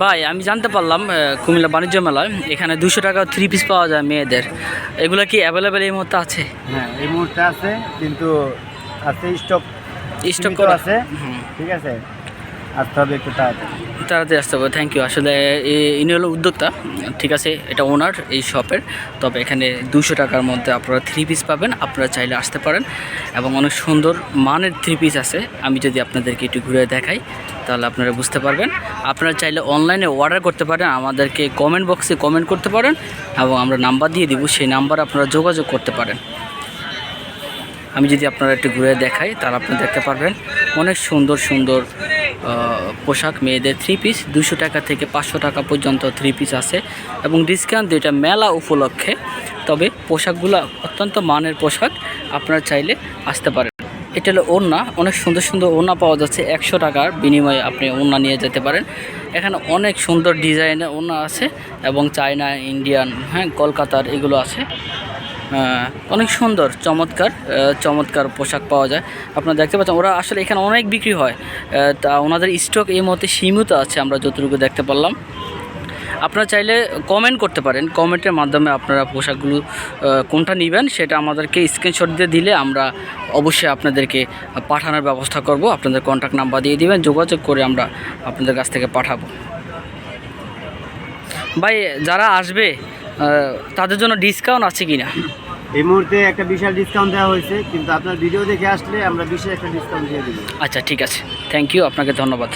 ভাই আমি জানতে পারলাম কুমিল্লা বাণিজ্য মেলায় এখানে দুশো টাকা থ্রি পিস পাওয়া যায় মেয়েদের। এগুলো কি অ্যাভেলেবেল এই মুহূর্তে আছে? হ্যাঁ এই মুহূর্তে আছে কিন্তু আছে স্টক স্টক আছে। ঠিক আছে? আসতে হবে একটু তাড়াতাড়ি। তাড়াতাড়ি আসতে হবে থ্যাংক ইউ আসলে ইনি হলো উদ্যোক্তা, ঠিক আছে, এটা ওনার এই শপের তবে এখানে দুশো টাকার মধ্যে আপনারা থ্রি পিস পাবেন, আপনারা চাইলে আসতে পারেন। এবং অনেক সুন্দর মানের থ্রি পিস আছে, আমি যদি আপনাদেরকে একটু ঘুরে দেখাই, তাহলে আপনারা বুঝতে পারবেন। আপনারা চাইলে অনলাইনে অর্ডার করতে পারেন, আমাদেরকে কমেন্ট বক্সে কমেন্ট করতে পারেন, এবং আমরা নাম্বার দিয়ে দিব, সেই নাম্বার আপনারা যোগাযোগ করতে পারেন। আমি যদি আপনারা একটু ঘুরে দেখাই, তাহলে আপনি দেখতে পারবেন, অনেক সুন্দর সুন্দর পোশাক মেয়েদের থ্রি পিস দুশো টাকা থেকে পাঁচশো টাকা পর্যন্ত থ্রি পিস আছে এবং ডিসকাউন্ট এটা মেলা উপলক্ষে। তবে পোশাকগুলো অত্যন্ত মানের পোশাক, আপনারা চাইলে আসতে পারেন। এটা হলো ওড়না, অনেক সুন্দর সুন্দর ওড়না পাওয়া যাচ্ছে, একশো টাকার বিনিময়ে আপনি ওড়না নিয়ে যেতে পারেন। এখানে অনেক সুন্দর ডিজাইনের ওড়না আছে এবং চায়না, ইন্ডিয়ান হ্যাঁ কলকাতার এগুলো আছে। অনেক সুন্দর, চমৎকার চমৎকার পোশাক পাওয়া যায়। আপনারা দেখতে পাচ্ছেন, ওরা আসলে এখানে অনেক বিক্রি হয়। তা ওনাদের স্টক এই মুহূর্তে সীমিত আছে, আমরা যতটুকু দেখতে পারলাম। আপনারা চাইলে কমেন্ট করতে পারেন। কমেন্টের মাধ্যমে আপনারা পোশাকগুলো কোনটা নেবেন সেটা আমাদেরকে স্ক্রিনশট দিয়ে দিলে আমরা অবশ্যই আপনাদেরকে পাঠানোর ব্যবস্থা করব। আপনাদের কন্ট্যাক্ট নাম্বার দিয়ে দিবেন, যোগাযোগ করে আমরা আপনাদের কাছ থেকে পাঠাবো। ভাই, যারা আসবে তাদের জন্য ডিসকাউন্ট আছে কি না এই মুহূর্তে একটা বিশাল ডিসকাউন্ট দেওয়া হয়েছে কিন্তু আপনার ভিডিও দেখে আসলে আমরা বিশেষ একটা ডিসকাউন্ট দিয়ে দিব। আচ্ছা ঠিক আছে। থ্যাংক ইউ আপনাকে ধন্যবাদ।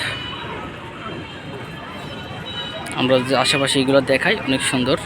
আমরা যে আশেপাশে এগুলো দেখাই অনেক সুন্দর।